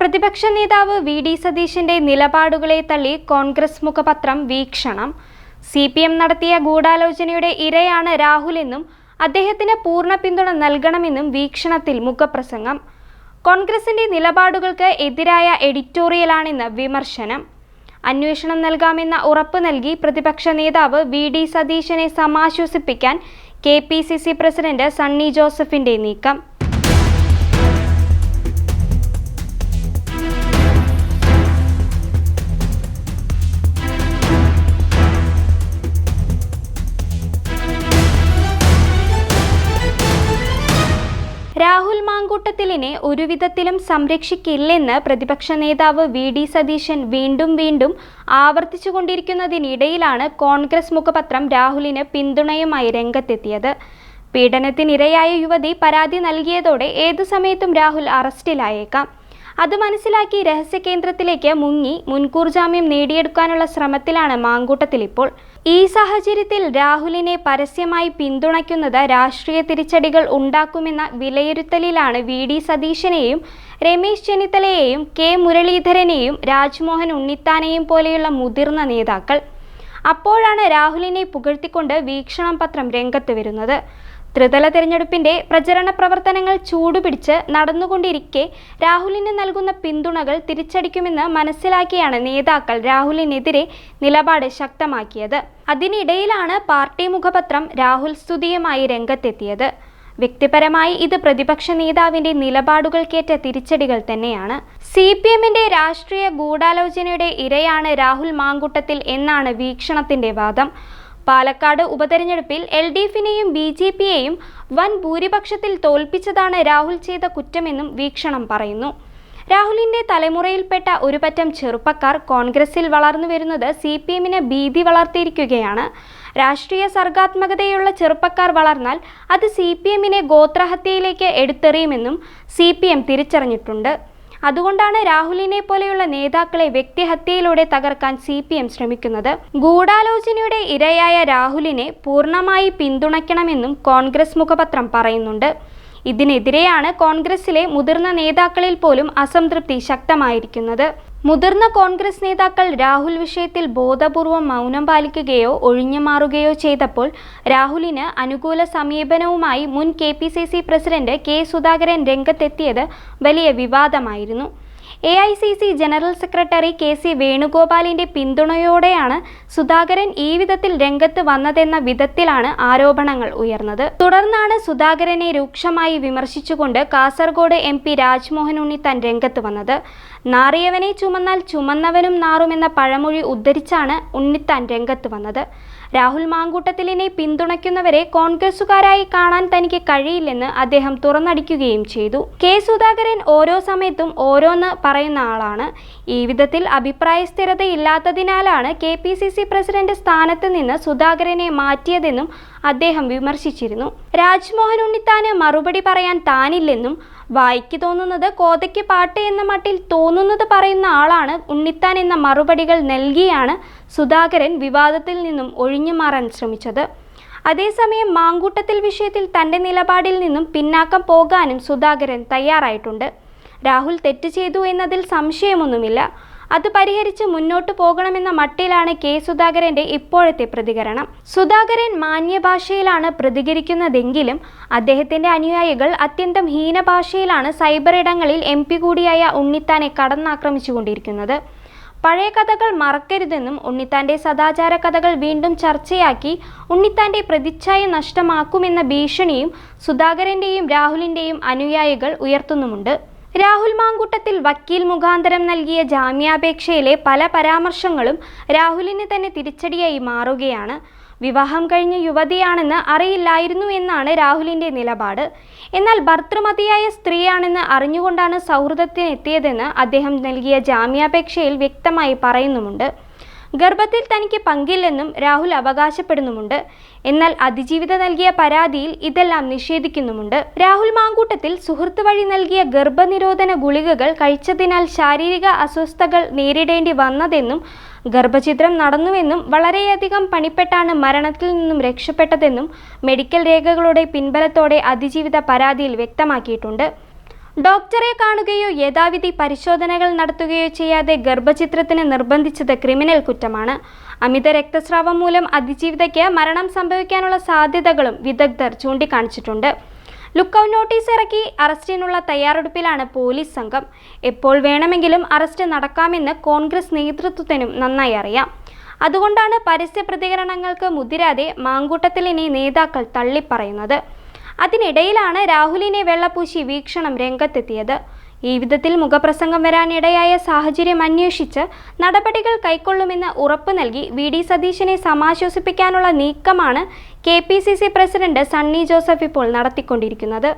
പ്രതിപക്ഷ നേതാവ് V D സതീശന്റെ നിലപാടുകളെ തള്ളി കോൺഗ്രസ് മുഖപത്രം വീക്ഷണം. സി പി എം നടത്തിയ ഗൂഢാലോചനയുടെ ഇരയാണ് രാഹുലെന്നും അദ്ദേഹത്തിന് പൂർണ പിന്തുണ നൽകണമെന്നും വീക്ഷണത്തിൽ മുഖപ്രസംഗം. കോൺഗ്രസിന്റെ നിലപാടുകൾക്ക് എതിരായ എഡിറ്റോറിയലാണെന്ന് വിമർശനം. അന്വേഷണം നൽകാമെന്ന ഉറപ്പ് നൽകി പ്രതിപക്ഷ നേതാവ് വി ഡി സതീശനെ സമാശ്വസിപ്പിക്കാൻ K P C C president Sunny ജോസഫിന്റെ നീക്കം. മാങ്കൂട്ടത്തിലിനെ ഒരുവിധത്തിലും സംരക്ഷിക്കില്ലെന്ന് പ്രതിപക്ഷ നേതാവ് വി ഡി സതീശൻ വീണ്ടും വീണ്ടും ആവർത്തിച്ചുകൊണ്ടിരിക്കുന്നതിനിടയിലാണ് കോൺഗ്രസ് മുഖപത്രം രാഹുലിന് പിന്തുണയുമായി രംഗത്തെത്തിയത്. പീഡനത്തിനിരയായ യുവതി പരാതി നൽകിയതോടെ ഏതു സമയത്തും രാഹുൽ അറസ്റ്റിലായേക്കാം. അത് മനസ്സിലാക്കി രഹസ്യ കേന്ദ്രത്തിലേക്ക് മുങ്ങി മുൻകൂർ ജാമ്യം നേടിയെടുക്കാനുള്ള ശ്രമത്തിലാണ് മാങ്കൂട്ടത്തിൽ ഇപ്പോൾ. ഈ സാഹചര്യത്തിൽ രാഹുലിനെ പരസ്യമായി പിന്തുണയ്ക്കുന്നത് രാഷ്ട്രീയ തിരിച്ചടികൾ ഉണ്ടാക്കുമെന്ന വിലയിരുത്തലിലാണ് വി ഡി സതീശനെയും രമേശ് ചെന്നിത്തലയെയും കെ മുരളീധരനെയും രാജ്മോഹൻ ഉണ്ണിത്താനെയും പോലെയുള്ള മുതിർന്ന നേതാക്കൾ. അപ്പോഴാണ് രാഹുലിനെ പുകഴ്ത്തിക്കൊണ്ട് വീക്ഷണം പത്രം രംഗത്ത് വരുന്നത്. ത്രിതല തെരഞ്ഞെടുപ്പിന്റെ പ്രചരണ പ്രവർത്തനങ്ങൾ ചൂടുപിടിച്ച് നടന്നുകൊണ്ടിരിക്കെ രാഹുലിന് നൽകുന്ന പിന്തുണകൾ തിരിച്ചടിക്കുമെന്ന് മനസ്സിലാക്കിയാണ് നേതാക്കൾ രാഹുലിനെതിരെ നിലപാട് ശക്തമാക്കിയത്. അതിനിടയിലാണ് പാർട്ടി മുഖപത്രം രാഹുൽ സ്തുതിയുമായി രംഗത്തെത്തിയത്. വ്യക്തിപരമായി ഇത് പ്രതിപക്ഷ നേതാവിന്റെ നിലപാടുകൾക്കേറ്റ തിരിച്ചടികൾ തന്നെയാണ്. സി പി എമ്മിന്റെ രാഷ്ട്രീയ ഗൂഢാലോചനയുടെ ഇരയാണ് രാഹുൽ മാങ്കുട്ടത്തിൽ എന്നാണ് വീക്ഷണത്തിന്റെ വാദം. പാലക്കാട് ഉപതെരഞ്ഞെടുപ്പിൽ എൽ ഡി എഫിനെയും ബി ജെ പിയെയും വൻ ഭൂരിപക്ഷത്തിൽ തോൽപ്പിച്ചതാണ് രാഹുൽ ചെയ്ത കുറ്റമെന്നും വീക്ഷണം പറയുന്നു. രാഹുലിന്റെ തലമുറയിൽപ്പെട്ട ഒരു പറ്റം ചെറുപ്പക്കാർ കോൺഗ്രസിൽ വളർന്നു വരുന്നത് സി പി എമ്മിന് ഭീതി വളർത്തിയിരിക്കുകയാണ്. രാഷ്ട്രീയ സർഗാത്മകതയുള്ള ചെറുപ്പക്കാർ വളർന്നാൽ അത് സി പി എമ്മിനെ ഗോത്രഹത്യയിലേക്ക് എടുത്തെറിയുമെന്നും സി പി എം തിരിച്ചറിഞ്ഞിട്ടുണ്ട്. അതുകൊണ്ടാണ് രാഹുലിനെ പോലെയുള്ള നേതാക്കളെ വ്യക്തിഹത്യയിലൂടെ തകർക്കാൻ സി പി എം ശ്രമിക്കുന്നത്. ഗൂഢാലോചനയുടെ ഇരയായ രാഹുലിനെ പൂർണമായി പിന്തുണയ്ക്കണമെന്നും കോൺഗ്രസ് മുഖപത്രം പറയുന്നുണ്ട്. ഇതിനെതിരെയാണ് കോൺഗ്രസിലെ മുതിർന്ന നേതാക്കളിൽ പോലും അസംതൃപ്തി ശക്തമായിരിക്കുന്നത്. മുതിർന്ന കോൺഗ്രസ് നേതാക്കൾ രാഹുൽ വിഷയത്തിൽ ബോധപൂർവം മൗനം പാലിക്കുകയോ ഒഴിഞ്ഞു മാറുകയോ ചെയ്തപ്പോൾ രാഹുലിന് അനുകൂല സമീപനവുമായി മുൻ കെ പ്രസിഡന്റ് കെ സുധാകരൻ രംഗത്തെത്തിയത് വലിയ വിവാദമായിരുന്നു. A I C C general secretary K C വേണുഗോപാലിന്റെ പിന്തുണയോടെയാണ് സുധാകരൻ ഈ വിധത്തിൽ രംഗത്ത് വന്നതെന്ന വിധത്തിലാണ് ആരോപണങ്ങൾ ഉയർന്നത്. തുടർന്നാണ് സുധാകരനെ രൂക്ഷമായി വിമർശിച്ചുകൊണ്ട് കാസർഗോഡ് എം പി രാജ്മോഹൻ ഉണ്ണിത്താൻ രംഗത്ത് വന്നത്. നാറിയവനെ ചുമന്നാൽ ചുമന്നവനും നാറുമെന്ന പഴമൊഴി ഉദ്ധരിച്ചാണ് ഉണ്ണിത്താൻ രംഗത്ത് വന്നത്. രാഹുൽ മാങ്കൂട്ടത്തിലിനെ പിന്തുണയ്ക്കുന്നവരെ കോൺഗ്രസുകാരായി കാണാൻ തനിക്ക് കഴിയില്ലെന്ന് അദ്ദേഹം തുറന്നടിക്കുകയും ചെയ്തു. കെ സുധാകരൻ ഓരോ സമയത്തും ഓരോന്ന് പറയുന്ന ആളാണ്. ഈ വിധത്തിൽ അഭിപ്രായ സ്ഥിരതയില്ലാത്തതിനാലാണ് K P C C president സ്ഥാനത്ത് നിന്ന് സുധാകരനെ മാറ്റിയതെന്നും അദ്ദേഹം വിമർശിച്ചിരുന്നു. രാജ്മോഹൻ ഉണ്ണിത്താന് മറുപടി പറയാൻ താനില്ലെന്നും വായിക്ക് തോന്നുന്നത് കോതയ്ക്ക് പാട്ട് എന്ന മട്ടിൽ തോന്നുന്നത് പറയുന്ന ആളാണ് ഉണ്ണിത്താൻ എന്ന മറുപടികൾ നൽകിയാണ് സുധാകരൻ വിവാദത്തിൽ നിന്നും ഒഴിഞ്ഞു മാറാൻ ശ്രമിച്ചത്. അതേസമയം മാങ്കൂട്ടത്തിൽ വിഷയത്തിൽ തന്റെ നിലപാടിൽ നിന്നും പിന്നാക്കം പോകാനും സുധാകരൻ തയ്യാറായിട്ടുണ്ട്. രാഹുൽ തെറ്റ് ചെയ്തു എന്നതിൽ സംശയമൊന്നുമില്ല. അത് പരിഹരിച്ച് മുന്നോട്ടു പോകണമെന്ന മട്ടിലാണ് കെ സുധാകരന്റെ ഇപ്പോഴത്തെ പ്രതികരണം. സുധാകരൻ മാന്യഭാഷയിലാണ് പ്രതികരിക്കുന്നതെങ്കിലും അദ്ദേഹത്തിന്റെ അനുയായികൾ അത്യന്തം ഹീനഭാഷയിലാണ് സൈബർ ഇടങ്ങളിൽ എം പി കൂടിയായ ഉണ്ണിത്താനെ കടന്നാക്രമിച്ചുകൊണ്ടിരിക്കുന്നത്. പഴയ കഥകൾ മറക്കരുതെന്നും ഉണ്ണിത്താന്റെ സദാചാര കഥകൾ വീണ്ടും ചർച്ചയാക്കി ഉണ്ണിത്താന്റെ പ്രതിച്ഛായ നഷ്ടമാക്കുമെന്ന ഭീഷണിയും സുധാകരന്റെയും രാഹുലിന്റെയും അനുയായികൾ ഉയർത്തുന്നുമുണ്ട്. രാഹുൽ മാങ്കൂട്ടത്തിൽ വക്കീൽ മുഖാന്തരം നൽകിയ ജാമ്യാപേക്ഷയിലെ പല പരാമർശങ്ങളും രാഹുലിന് തന്നെ തിരിച്ചടിയായി മാറുകയാണ്. വിവാഹം കഴിഞ്ഞ യുവതിയാണെന്ന് അറിയില്ലായിരുന്നു എന്നാണ് രാഹുലിന്റെ നിലപാട്. എന്നാൽ ഭർത്തൃമതിയായ സ്ത്രീയാണെന്ന് അറിഞ്ഞുകൊണ്ടാണ് സൗഹൃദത്തിനെത്തിയതെന്ന് അദ്ദേഹം നൽകിയ ജാമ്യാപേക്ഷയിൽ വ്യക്തമായി പറയുന്നുമുണ്ട്. ഗർഭത്തിൽ തനിക്ക് പങ്കില്ലെന്നും രാഹുൽ അവകാശപ്പെടുന്നുമുണ്ട്. എന്നാൽ അതിജീവിത നൽകിയ പരാതിയിൽ ഇതെല്ലാം നിഷേധിക്കുന്നുമുണ്ട്. രാഹുൽ മാങ്കൂട്ടത്തിൽ സുഹൃത്ത് വഴി നൽകിയ ഗർഭനിരോധന ഗുളികകൾ കഴിച്ചതിനാൽ ശാരീരിക അസ്വസ്ഥതകൾ നേരിടേണ്ടി വന്നതെന്നും ഗർഭഛിദ്രം നടന്നുവെന്നും വളരെയധികം പണിപ്പെട്ടാണ് മരണത്തിൽ നിന്നും രക്ഷപ്പെട്ടതെന്നും മെഡിക്കൽ രേഖകളുടെ പിൻബലത്തോടെ അതിജീവിത പരാതിയിൽ വ്യക്തമാക്കിയിട്ടുണ്ട്. ഡോക്ടറെ കാണുകയോ യഥാവിധി പരിശോധനകൾ നടത്തുകയോ ചെയ്യാതെ ഗർഭചിത്രത്തിന് നിർബന്ധിച്ചത് ക്രിമിനൽ കുറ്റമാണ്. അമിത രക്തസ്രാവം മൂലം അതിജീവിതയ്ക്ക് മരണം സംഭവിക്കാനുള്ള സാധ്യതകളും വിദഗ്ധർ ചൂണ്ടിക്കാണിച്ചിട്ടുണ്ട്. ലുക്കൌട്ട് നോട്ടീസ് ഇറക്കി അറസ്റ്റിനുള്ള തയ്യാറെടുപ്പിലാണ് പോലീസ് സംഘം. എപ്പോൾ വേണമെങ്കിലും അറസ്റ്റ് നടക്കാമെന്ന് കോൺഗ്രസ് നേതൃത്വത്തിനും നന്നായി അറിയാം. അതുകൊണ്ടാണ് പരസ്യ പ്രതികരണങ്ങൾക്ക് മുതിരാതെ മാങ്കൂട്ടത്തിൽ ഇനി നേതാക്കൾ തള്ളിപ്പറയുന്നത്. അതിനിടയിലാണ് രാഹുലിനെ വെള്ളപൂശി വീക്ഷണം രംഗത്തെത്തിയത്. ഈ വിധത്തിൽ മുഖപ്രസംഗം വരാനിടയായ സാഹചര്യം അന്വേഷിച്ച് നടപടികൾ കൈക്കൊള്ളുമെന്ന് ഉറപ്പു നൽകി വി ഡി സതീശനെ സമാശ്വസിപ്പിക്കാനുള്ള നീക്കമാണ് കെ പ്രസിഡന്റ് സണ്ണി ജോസഫ് ഇപ്പോൾ നടത്തിക്കൊണ്ടിരിക്കുന്നത്.